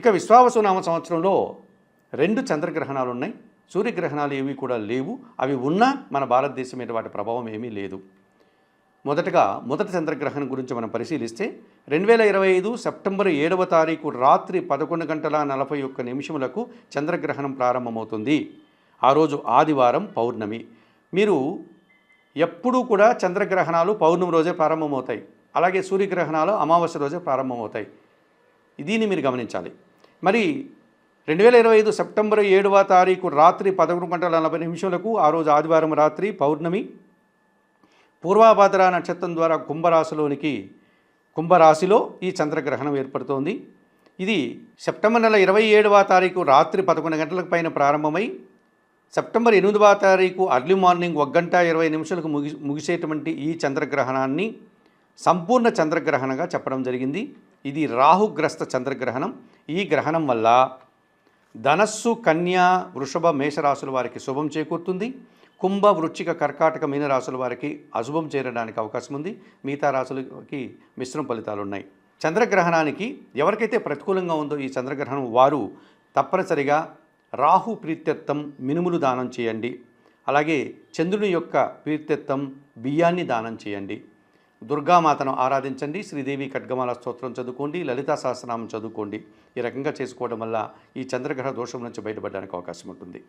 ఇక విశ్వావసునామ సంవత్సరంలో రెండు చంద్రగ్రహణాలు ఉన్నాయి. సూర్యగ్రహణాలు ఏవి కూడా లేవు. అవి ఉన్నా మన భారతదేశం మీద వాటి ప్రభావం ఏమీ లేదు. మొదటగా మొదటి చంద్రగ్రహణం గురించి మనం పరిశీలిస్తే రెండు వేల ఇరవై ఐదు సెప్టెంబర్ ఏడవ తారీఖు రాత్రి పదకొండు గంటల నలభై ఒక్క నిమిషములకు చంద్రగ్రహణం ప్రారంభమవుతుంది. ఆ రోజు ఆదివారం పౌర్ణమి. మీరు ఎప్పుడూ కూడా చంద్రగ్రహణాలు పౌర్ణమి రోజే ప్రారంభమవుతాయి. అలాగే సూర్యగ్రహణాలు అమావాస్య రోజే ప్రారంభమవుతాయి. దీన్ని మీరు గమనించాలి. మరి రెండు వేల ఇరవై ఐదు సెప్టెంబర్ ఏడవ తారీఖు రాత్రి పదకొండు గంటల నలభై నిమిషాలకు ఆ రోజు ఆదివారం రాత్రి పౌర్ణమి పూర్వాభాద్ర నక్షత్రం ద్వారా కుంభరాశిలోనికి కుంభరాశిలో ఈ చంద్రగ్రహణం ఏర్పడుతోంది. ఇది సెప్టెంబర్ నెల ఇరవై ఏడవ తారీఖు రాత్రి పదకొండు గంటలకు పైన ప్రారంభమై సెప్టెంబర్ ఎనిమిదవ తారీఖు అర్లీ మార్నింగ్ ఒక గంట ఇరవై నిమిషాలకు ముగి ముగిసేటువంటి ఈ చంద్రగ్రహణాన్ని సంపూర్ణ చంద్రగ్రహణంగా చెప్పడం జరిగింది. ఇది రాహుగ్రస్త చంద్రగ్రహణం. ఈ గ్రహణం వల్ల ధనస్సు కన్యా వృషభ మేషరాశుల వారికి శుభం చేకూరుతుంది. కుంభ వృచ్చిక కర్కాటక మీనరాశుల వారికి అశుభం చేరడానికి అవకాశం ఉంది. మిగతా రాశులకి మిశ్రమ ఫలితాలు ఉన్నాయి. చంద్రగ్రహణానికి ఎవరికైతే ప్రతికూలంగా ఉందో ఈ చంద్రగ్రహణం వారు తప్పనిసరిగా రాహు ప్రీత్యర్థం మినుములు దానం చేయండి. అలాగే చంద్రుని యొక్క ప్రీత్యర్థం బియ్యాన్ని దానం చేయండి. దుర్గామాతను ఆరాధించండి. శ్రీదేవి ఖడ్గమాల స్తోత్రం చదువుకోండి. లలితా సహస్రనామం చదువుకోండి. ఈ రకంగా చేసుకోవడం వల్ల ఈ చంద్రగ్రహ దోషం నుంచి బయటపడడానికి అవకాశం ఉంటుంది.